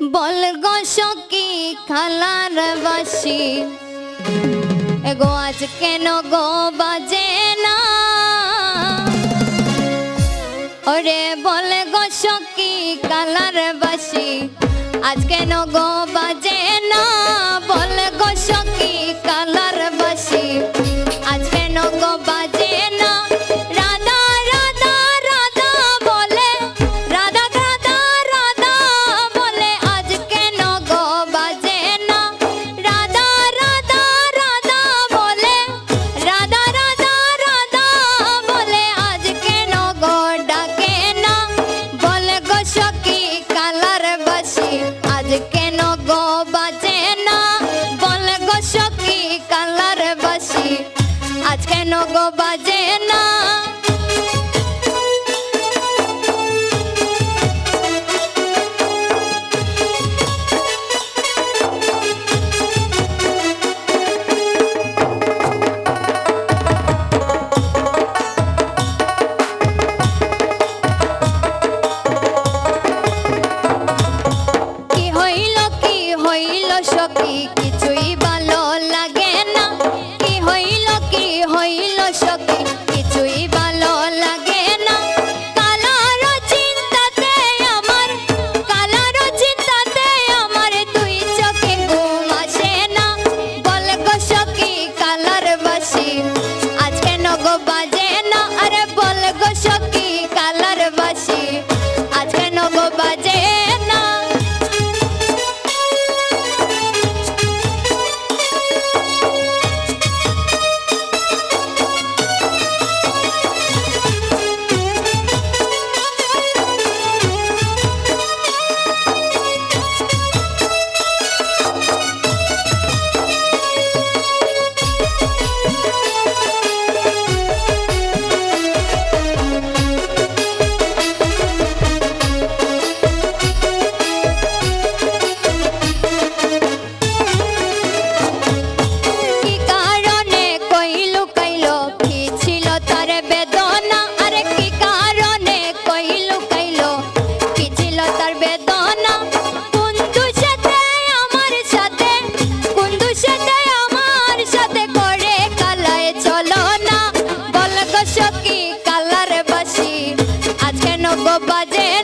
বল গো সখী খালার বাসি। এগো আজ কেন গো বাজে না? ওরে বল গো সখী কালার বাসি, আজ কেন গো বাজে না? বল গো সখী কালার বাসি। কেন গো বাজে না? বাজে